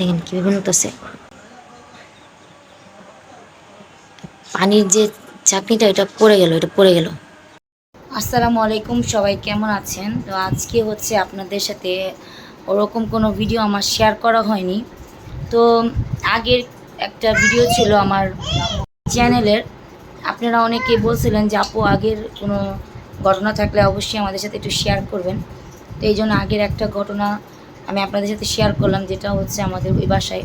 দেখেন কীভাবে নড়তেছে পানির যে চাকনিটা, এটা পড়ে গেল, এটা পড়ে গেল। আসসালামু আলাইকুম, সবাই কেমন আছেন? তো আজকে হচ্ছে আপনাদের সাথে ওরকম কোনো ভিডিও আমার শেয়ার করা হয়নি। তো আগের একটা ভিডিও ছিল আমার চ্যানেলের আপনারা অনেকে বলছিলেন যে, আপু, আগের কোনো ঘটনা থাকলে অবশ্যই আমাদের সাথে একটু শেয়ার করবেন। তো এই জন্য আগের একটা ঘটনা আমি আপনাদের সাথে শেয়ার করলাম যেটা হচ্ছে আমাদের ওই বাসায়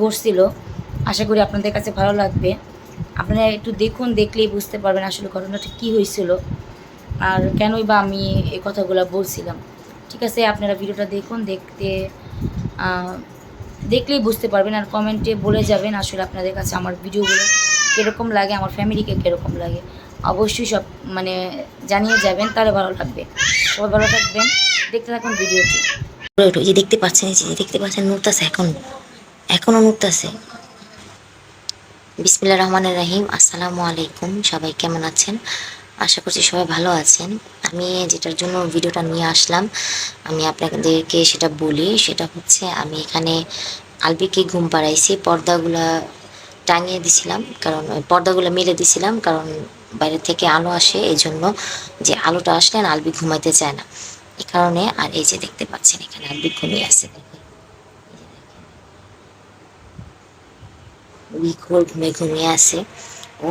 ঘটছিল আশা করি আপনাদের কাছে ভালো লাগবে। আপনারা একটু দেখুন, দেখলেই বুঝতে পারবেন আসলে ঘটনাটা কী হয়েছিল আর কেনই বা আমি এই কথাগুলো বলছিলাম। ঠিক আছে, আপনারা ভিডিওটা দেখুন, দেখতে দেখলেই বুঝতে পারবেন আর কমেন্টে বলে যাবেন আসলে আপনাদের কাছে আমার ভিডিওগুলো কীরকম লাগে, আমার ফ্যামিলিকে কীরকম লাগে। অবশ্যই সব মানে জানিয়ে যাবেন, তাহলে ভালো লাগবে। সবাই ভালো থাকবেন, দেখতে থাকুন ভিডিওটি। ওই যে দেখতে পাচ্ছেন দেখতে পাচ্ছেন নড়তাছে এখন এখনও নড়তাছে বিসমিল্লা রহমানের রাহিম, আসসালামু আলাইকুম, সবাই কেমন আছেন? আশা করছি সবাই ভালো আছেন। আমি যেটার জন্য ভিডিওটা নিয়ে আসলাম, আমি আপনাদেরকে সেটা বলি, সেটা হচ্ছে আমি এখানে আলবিকে ঘুম পাড়াইছি, পর্দাগুলা টাঙিয়ে দিছিলাম, কারণ, পর্দাগুলো মেলে দিছিলাম, কারণ বাইরে থেকে আলো আসে এই জন্য যে আলোটা আসলে আলবি ঘুমাইতে চায় না। কারণে আর এই যে দেখতে পাচ্ছেন, এখানে আছে। আছে। ও,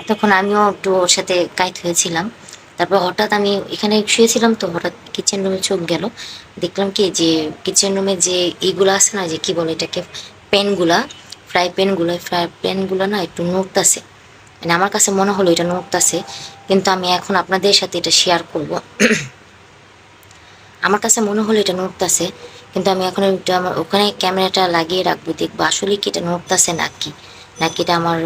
এতক্ষণ আমিও একটু ওর সাথে কাইট হয়েছিলাম। তারপর হঠাৎ আমি এখানে শুয়েছিলাম তো হঠাৎ কিচেন রুমে চোখ গেল। দেখলাম কি যে কিচেন রুমে যে এইগুলো আছে না, যে কি বলে এটাকে, পেনগুলা, ফ্রাই প্যানগুলো ফ্রাই প্যানগুলো না একটু নড়তাছে। মানে আমার কাছে মনে হলো এটা নড়তাছে, কিন্তু আমি এখন আপনাদের সাথে এটা শেয়ার করব। আমার কাছে মনে হলো এটা নড়তাছে, কিন্তু আমি এখন এটা আমার ওখানে ক্যামেরাটা লাগিয়ে রাখব, দেখব আসলে কি এটা নোট নড়তাছে নাকি নাকি এটা আমার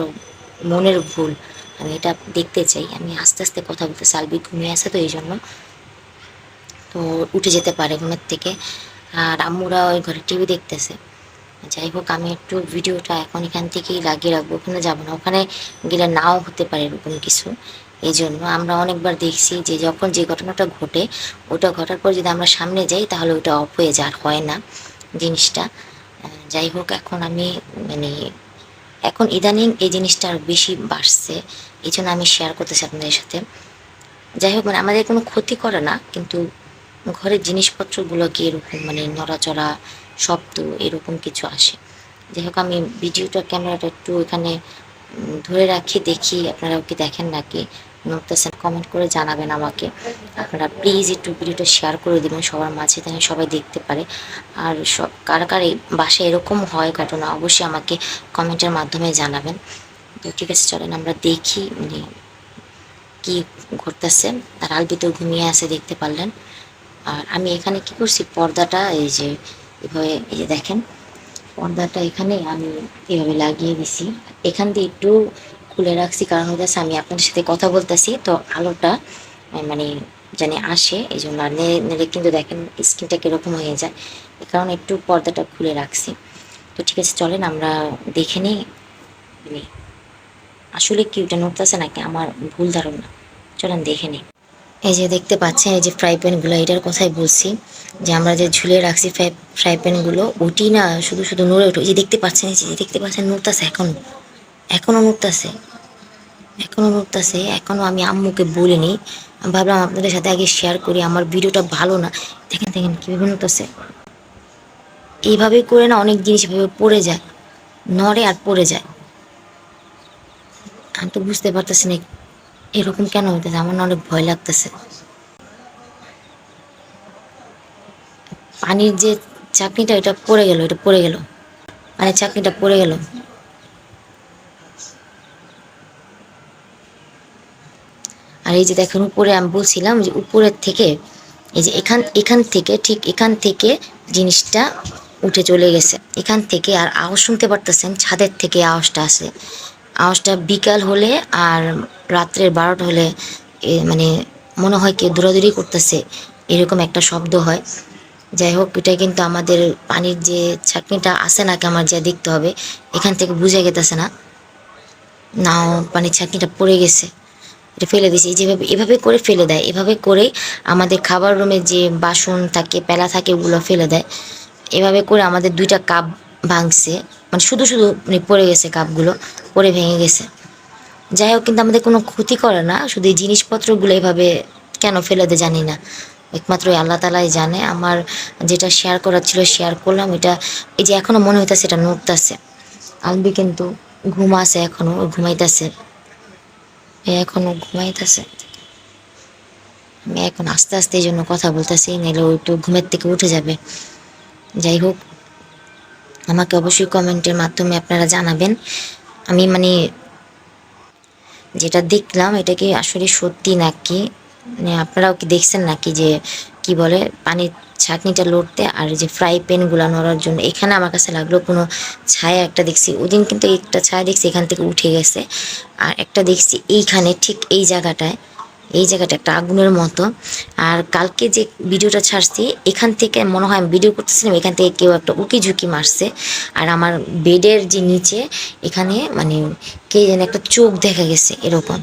মনের ভুল। আমি এটা দেখতে চাই, আমি আস্তে আস্তে কথা বলতে সালবি ঘুমিয়ে আছে তো এই জন্য তো উঠে যেতে পারে ঘুমের থেকে। আর আম্মুরা ওই ঘরে টিভি দেখতেছে। যাই হোক, আমি একটু ভিডিওটা এখন এখান থেকেই লাগিয়ে রাখব, ওখানে যাব না, ওখানে গেলে নাও হতে পারে এরকম কিছু। এই জন্য আমরা অনেকবার দেখছি যে যখন যে ঘটনাটা ঘটে, ওটা ঘটার পর যদি আমরা সামনে যাই, তাহলে ওটা অফ হয়ে যায় আর হয় না জিনিসটা। যাই হোক, এখন আমি মানে এখন ইদানিং এই জিনিসটা আর বেশি বাড়ছে এই জন্য আমি শেয়ার করতেছি আপনাদের সাথে। যাই হোক মানে আমাদের কোনো ক্ষতি করে না, কিন্তু ঘরের জিনিসপত্রগুলোকে এরকম মানে নড়াচড়া, শব্দ, এরকম কিছু আসে। যাই হোক, আমি ভিডিওটা, ক্যামেরাটা একটু এখানে ধরে রাখি, দেখি আপনারা কি দেখেন নাকি? নড়তেছেন কমেন্ট করে জানাবেন আমাকে। আপনারা প্লিজ একটু ভিডিওটা শেয়ার করে দেবেন সবার মাঝে, যেন সবাই দেখতে পারে। আর সব, কার কার বাসায় এরকম হয় ঘটনা, অবশ্যই আমাকে কমেন্টের মাধ্যমে জানাবেন। তো ঠিক আছে, চলেন আমরা দেখি মানে কি ঘটতেছে। আর আলবি তো ঘুমিয়ে আছে, দেখতে পারলেন। আর আমি এখানে কি করছি, পর্দাটা এই যে, এভাবে, এই যে দেখেন, পর্দাটা এখানে আমি এভাবে লাগিয়ে দিছি। এখান দিয়ে একটু খুলে রাখছি, কারণ হচ্ছে আমি আপনাদের সাথে কথা বলতেছি। তো আলোটা মানে জানি আসে এই জন্য আর নেড়ে কিন্তু দেখেন স্কিনটা কীরকম হয়ে যায়। এই কারণে একটু পর্দাটা খুলে রাখছি। তো ঠিক আছে, চলেন আমরা দেখে নিই মানে আসলে কি ওটা নড়তেছে নাকি আমার ভুল ধারণা। চলেন দেখে নিই। এই যে দেখতে পাচ্ছেন, এই যে ফ্রাই প্যানগুলো, এটার কথাই বলছি যে আমরা যে ঝুলে রাখছি ফ্রাই ফ্রাই প্যানগুলো, ওটি না শুধু শুধু নড়ে ওঠে। এই যে দেখতে পাচ্ছেন, এই যে দেখতে পাচ্ছেন, নড়তাছে এখনও। এখনও নড়তাছে এখনও নড়তাছে এখনও আমি আম্মুকে বলিনি। আমি ভাবলাম আপনাদের সাথে আগে শেয়ার করি, আমার ভিডিওটা ভালো না। দেখেন দেখেন কীভাবে নড়তাছে এইভাবে করে না অনেক জিনিস এভাবে পড়ে যায়, নড়ে আর পড়ে যায়। আমি তো বুঝতে পারতেছি না এরকম কেন হইতেছে, আমার না অনেক ভয় লাগতেছে। পানির যে চাকনিটা এটা পড়ে গেল, এটা পড়ে গেল। পানির চাকনিটা পড়ে গেল। আর এই যে দেখেন, উপরে আমি বলছিলাম যে উপরের থেকে, এই যে এখান এখান থেকে, ঠিক এখান থেকে জিনিসটা উঠে চলে গেছে। এখান থেকে আর আওয়াজ শুনতে পারতেছেন, ছাদের থেকে আওয়াজটা আসে। আওয়াজটা বিকাল হলে আর রাত্রের বারোটা হলে মানে মনে হয় কেউ দৌড়াদৌড়ি করতেছে, এরকম একটা শব্দ হয়। যাই হোক, এটা কিন্তু আমাদের পানির যে ছাকনিটা আসে নাকি আমার যা দেখতে হবে, এখান থেকে বুঝে গেতেছে না। নাও, পানির ছাকনিটা পড়ে গেছে। এটা ফেলে এই যেভাবে, এভাবে করে ফেলে দেয়। এভাবে করেই আমাদের খাবার রুমে যে বাসন থাকে, পেলা থাকে, ওগুলো ফেলে দেয়। এভাবে করে আমাদের দুইটা কাপ ভাঙছে। মানে শুধু শুধু মানে পড়ে গেছে কাপগুলো, পড়ে ভেঙে গেছে। যাই হোক, কিন্তু আমাদের কোনো ক্ষতি করে না। শুধু এই জিনিসপত্রগুলো এভাবে কেন ফেলে দেয় জানি না। একমাত্র আল্লাহ তালাই জানে। আমার যেটা শেয়ার করার ছিল শেয়ার করলাম। এটা, এই যে এখনও মনে হইতেছে, এটা নড়তেছে। আলবি কিন্তু ঘুমাছে এখনও, ও ঘুমাইতেছে। এ এখনও ঘুমাইতেছে। আমি এখন আস্তে আস্তে এই জন্য কথা বলতেছি নাহলে ওই একটু ঘুমের থেকে উঠে যাবে। যাই হোক, আমাকে অবশ্যই কমেন্টের মাধ্যমে আপনারা জানাবেন। আমি মানে যেটা দেখলাম, এটা কি আসলে সত্যি নাকি? মানে আপনারাও কি দেখছেন নাকি যে কি বলে, পানির ছাঁকনিটা লড়তে আর যে ফ্রাই প্যানগুলো নড়ার জন্য। এখানে আমার কাছে লাগল কোনো ছায়া একটা দেখছি। ওদিন কিন্তু একটা ছায়া দেখছি, এখান থেকে উঠে গেছে। আর একটা দেখছি এইখানে, ঠিক এই জায়গাটায়, এই জায়গাটা একটা আগুনের মতো। আর কালকে যে ভিডিওটা ছাড়ছি, এখান থেকে মনে হয় আমি ভিডিও করতেছিলাম, এখান থেকে কেউ একটা উকি ঝুঁকি মারছে। আর আমার বেডের যে নিচে, এখানে মানে কে যেন একটা চোখ দেখা গেছে এরকম।